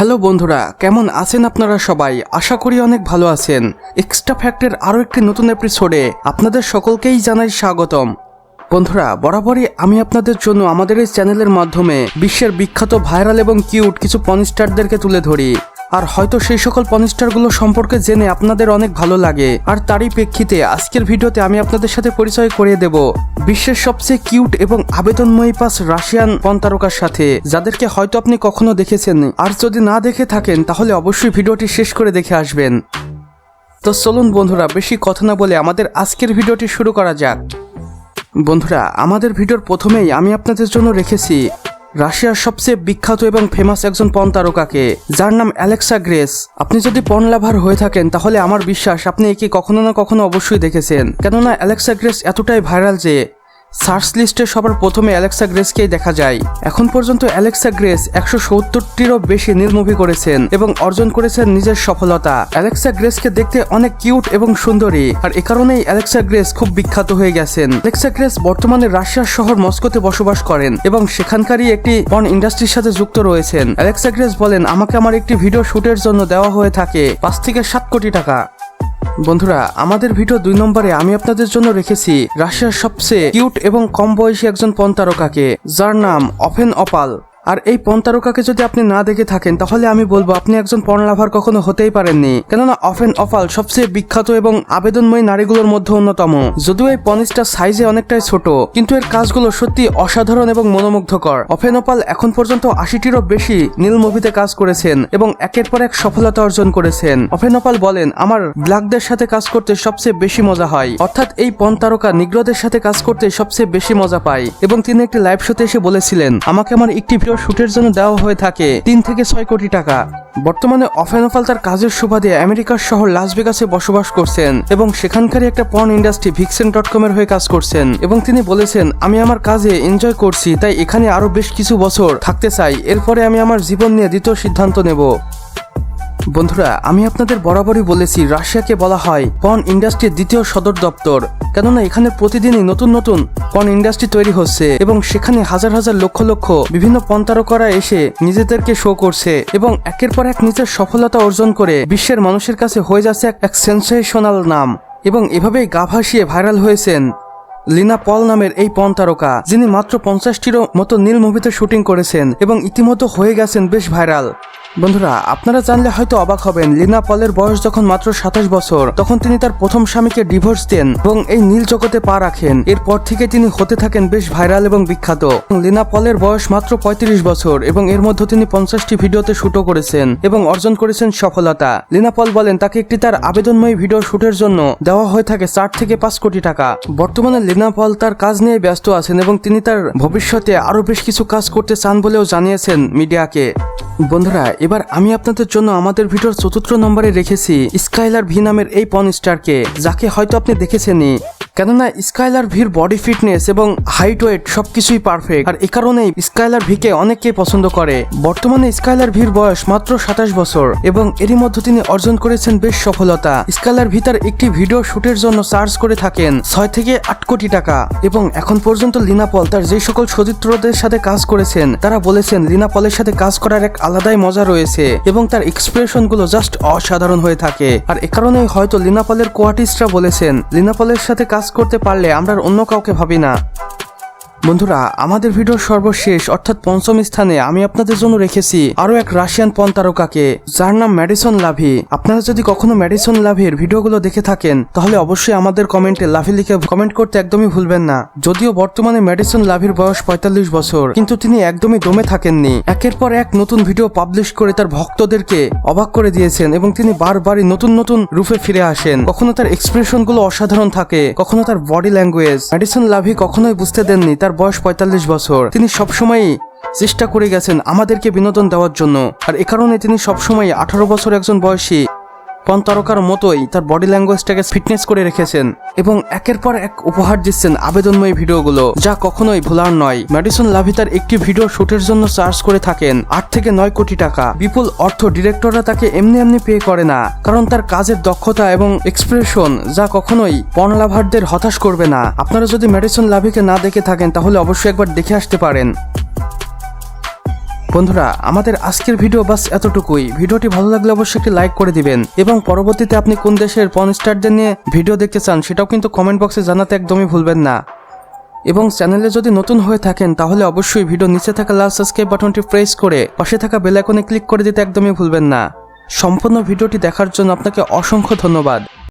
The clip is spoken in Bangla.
হ্যালো বন্ধুরা, কেমন আছেন আপনারা সবাই? আশা করি অনেক ভালো আছেন। এক্সট্রা ফ্যাক্টের আরও একটি নতুন এপিসোডে আপনাদের সকলকেই জানাই স্বাগতম। বন্ধুরা, বরাবরই আমি আপনাদের জন্য আমাদের এই চ্যানেলের মাধ্যমে বিশ্বের বিখ্যাত ভাইরাল এবং কিউট কিছু পনস্টারদেরকে তুলে ধরি। আর হয়তো সেই সকল পনিস্টারগুলো সম্পর্কে জেনে আপনাদের অনেক ভালো লাগে। আর তারই প্রেক্ষিতে আজকের ভিডিওতে আমি আপনাদের সাথে পরিচয় করিয়ে দেব বিশ্বের সবচেয়ে কিউট এবং আবেদনময়ী পাস রাশিয়ান পন্তারকার সাথে, যাদেরকে হয়তো আপনি কখনো দেখেছেন। আর যদি না দেখে থাকেন, তাহলে অবশ্যই ভিডিওটি শেষ করে দেখে আসবেন। তো চলুন বন্ধুরা, বেশি কথা না বলে আমাদের আজকের ভিডিওটি শুরু করা যাক। বন্ধুরা, আমাদের ভিডিওর প্রথমেই আমি আপনাদের জন্য রেখেছি রাশিয়ার সবচেয়ে বিখ্যাত এবং ফেমাস একজন পণ তারকাকে, যার নাম অ্যালেক্সা গ্রেস। আপনি যদি পণ লাভার হয়ে থাকেন, তাহলে আমার বিশ্বাস আপনি একে কখনো না কখনো অবশ্যই দেখেছেন। কেননা অ্যালেক্সা গ্রেস এতটাই ভাইরাল যে সার্চ লিস্টে সবার প্রথমে অ্যালেক্সা গ্রেসকেই দেখা যায়। এখন পর্যন্ত অ্যালেক্সা গ্রেস একশো সত্তরটিরও বেশি নীল মুভি করেছেন এবং অর্জন করেছেন নিজের সফলতা। অ্যালেক্সা গ্রেসকে দেখতে অনেক কিউট এবং সুন্দরী, আর এ কারণেই অ্যালেক্সা গ্রেস খুব বিখ্যাত হয়ে গেছেন। অ্যালেক্সা গ্রেস বর্তমানে রাশিয়ার শহর মস্কোতে বসবাস করেন এবং সেখানকারই একটি পর্ন ইন্ডাস্ট্রির সাথে যুক্ত রয়েছেন। অ্যালেক্সা গ্রেস বলেন, আমাকে আমার একটি ভিডিও শুটের জন্য দেওয়া হয়ে থাকে, পাঁচ থেকে সাত কোটি টাকা। বন্ধুরা, আমাদের ভিডিও দুই নম্বরে আমি আপনাদের জন্য রেখেছি রাশিয়ার সবচেয়ে কিউট এবং কম বয়সী একজন পন্তারকাকে যার নাম অফেন অপাল। আর এই পন্তারকাকে যদি আপনি না দেখে থাকেন, তাহলে আমি বলব আপনি একজন পর্ন লাভার কখনো হতেই পারেননি। কেননা অফেন অফাল সবচেয়ে বিখ্যাত এবং আবেদনময় নারীগুলোর মধ্যে অন্যতম। যদিও এই পনিসটা সাইজে অনেকটাই ছোট, কিন্তু এর কাজগুলো সত্যি অসাধারণ এবং মনোমুগ্ধকর। অফেন অপাল এখন পর্যন্ত আশিটিরও বেশি নীল মুভিতে কাজ করেছেন এবং একের পর এক সফলতা অর্জন করেছেন। অফেন অপাল বলেন, আমার ব্ল্যাকদের সাথে কাজ করতে সবচেয়ে বেশি মজা হয়। অর্থাৎ এই পন তারকা নিগ্রদের সাথে কাজ করতে সবচেয়ে বেশি মজা পায়। এবং তিনি একটি লাইভ শোতে এসে বলেছিলেন, আমাকে আমার একটি ভিডিও শুটের জন্য দেওয়া হয়ে থাকে তিন থেকে ছয় কোটি টাকা। বর্তমানে অফেনফাল তার কাজের সুবাদে আমেরিকার শহর লাস ভেগাসে বসবাস করছেন এবং সেখানকারই একটা porn industry Vixen dot com এর হয়ে কাজ করছেন। এবং তিনি বলেছেন, আমি আমার কাজে এনজয় করছি, তাই এখানে আরও বেশ কিছু বছর থাকতে চাই। এরপরে আমি আমার জীবন নিয়ে দ্বিতীয় সিদ্ধান্ত নেব। বন্ধুরা, আমি আপনাদের বরাবরই বলেছি, রাশিয়াকে বলা হয় পর্ন ইন্ডাস্ট্রির দ্বিতীয় সদর দপ্তর। কেননা, এখানে প্রতিদিনই নতুন নতুন পর্ন ইন্ডাস্ট্রি তৈরি হচ্ছে এবং সেখানে হাজার হাজার লক্ষ লক্ষ বিভিন্ন পন্তারকরা এসে নিজেদেরকে শো করছে এবং একের পর এক নিজের সফলতা অর্জন করে বিশ্বের মানুষের কাছে হয়ে যাচ্ছে এক- সেন্সেশনাল নাম। এবং এভাবেই গা ভাসিয়ে ভাইরাল হয়েছেন লিনা পল নামের এই পণ তারকা যিনি মাত্র পঞ্চাশটিরও মতো নীল মুভিতে শুটিং করেছেন এবং ইতিমধ্যে হয়ে গেছেন বেশ ভাইরাল বন্ধুরা, আপনারা জানলে হয়তো অবাক হবেন, লিনা পলের বয়স যখন মাত্র সাতাশ বছর, তখন তিনি তার প্রথম স্বামীকে ডিভোর্স দেন এবং এই নীল জগতে পা রাখেন। এরপর থেকে তিনি হতে থাকেন বেশ ভাইরাল এবং বিখ্যাত। লিনা পলের বয়স মাত্র পঁয়ত্রিশ বছর, এবং এর মধ্যে তিনি পঞ্চাশটি ভিডিওতে শুটও করেছেন এবং অর্জন করেছেন সফলতা। লিনা পল বলেন, তাকে একটি তার আবেদনময়ী ভিডিও শুটের জন্য দেওয়া হয়ে থাকে চার থেকে পাঁচ কোটি টাকা। বর্তমানে লিনা পল তার কাজ নিয়ে ব্যস্ত আছেন এবং তিনি তার ভবিষ্যতে আরও বেশ কিছু কাজ করতে চান বলেও জানিয়েছেন মিডিয়াকে। বন্ধুরা, এবার আমি আপনাদের জন্য আমাদের ভিডিওর চতুর্থ নম্বরে রেখেছি স্কাইলার ভি নামের এই পন স্টারকে যাকে হয়তো আপনি দেখেছেনই। কেননা স্কাইলার ভির বডি ফিটনেস এবং হাইট ওয়েট সবকিছুই পারফেক্ট। আর এ কারণেই স্কাইলার ভিকে অনেকেই পছন্দ করে। বর্তমানে স্কাইলার ভির বয়স মাত্র সাতাশ বছর এবং এরই মধ্যে তিনি অর্জন করেছেন বেশ সফলতা। স্কাইলার ভিতার একটি ভিডিও শুটের জন্য চার্জ করে থাকেন ছয় থেকে আট কোটি টাকা এবং এখন পর্যন্ত লিনা পল তার যে সকল সতীর্থদের সাথে কাজ করেছেন, তারা বলেছেন লিনা পলের সাথে কাজ করার এক আলাদাই মজা রয়েছে এবং তার এক্সপ্রেশনগুলো জাস্ট অসাধারণ হয়ে থাকে। আর এ কারণেই হয়তো লিনা পলের কোয়ার্টিস্টরা বলেছেন, লিনা পলের সাথে কাজ করতে পারলে আমরা অন্য কাউকে ভাবি না। বন্ধুরা, আমাদের ভিডিওর সর্বশেষ, অর্থাৎ পঞ্চম স্থানে আমি আপনাদের জন্য রেখেছি আরও এক রাশিয়ান পন তারকাকে, যার নাম ম্যাডিসন লাভি। আপনারা যদি কখনো ম্যাডিসন লাভির ভিডিওগুলো দেখে থাকেন, তাহলে অবশ্যই আমাদের কমেন্টে লাভি লিখে কমেন্ট করতে একদমই ভুলবেন না। যদিও বর্তমানে ম্যাডিসন লাভির বয়স পঁয়তাল্লিশ বছর, কিন্তু তিনি একদমই দমে থাকেননি। একের পর এক নতুন ভিডিও পাবলিশ করে তার ভক্তদেরকে অবাক করে দিয়েছেন এবং তিনি বারবারই নতুন নতুন রূপে ফিরে আসেন। কখনো তার এক্সপ্রেশনগুলো অসাধারণ থাকে, কখনো তার বডি ল্যাঙ্গুয়েজ ম্যাডিসন লাভি কখনোই বুঝতে দেননি তার বয়স পঁয়তাল্লিশ বছর। তিনি সবসময় চেষ্টা করে গেছেন আমাদেরকে বিনোদন দেওয়ার জন্য। আর এ কারণে তিনি সবসময় আঠারো বছর একজন বয়সী পন তারকার মতোই তার বডি ল্যাঙ্গুয়েজটাকে ফিটনেস করে রেখেছেন এবং একের পর এক উপহার দিচ্ছেন আবেদনময়ী ভিডিওগুলো, যা কখনোই ভোলার নয়। ম্যাডিসন লাভি তার একটি ভিডিও শুটের জন্য চার্জ করে থাকেন আট থেকে নয় কোটি টাকা। বিপুল অর্থ ডিরেক্টররা তাকে এমনি এমনি পে করে না, কারণ তার কাজের দক্ষতা এবং এক্সপ্রেশন যা কখনোই পর্ন লাভারদের হতাশ করবে না। আপনারা যদি ম্যাডিসন লাভিকে না দেখে থাকেন, তাহলে অবশ্যই একবার দেখে আসতে পারেন। বন্ধুরা, আমাদের আজকের ভিডিও বাস এতটুকুই। ভিডিওটি ভালো লাগলে অবশ্যই একটি লাইক করে দিবেন। এবং পরবর্তীতে আপনি কোন দেশের পন স্টারদের নিয়ে ভিডিও দেখতে চান, সেটাও কিন্তু কমেন্ট বক্সে জানাতে একদমই ভুলবেন না। এবং চ্যানেলে যদি নতুন হয়ে থাকেন, তাহলে অবশ্যই ভিডিও নিচে থাকা লাল সাবস্ক্রাইব বাটনটি প্রেস করে পাশে থাকা বেল আইকনে ক্লিক করে দিতে একদমই ভুলবেন না। সম্পূর্ণ ভিডিওটি দেখার জন্য আপনাকে অসংখ্য ধন্যবাদ।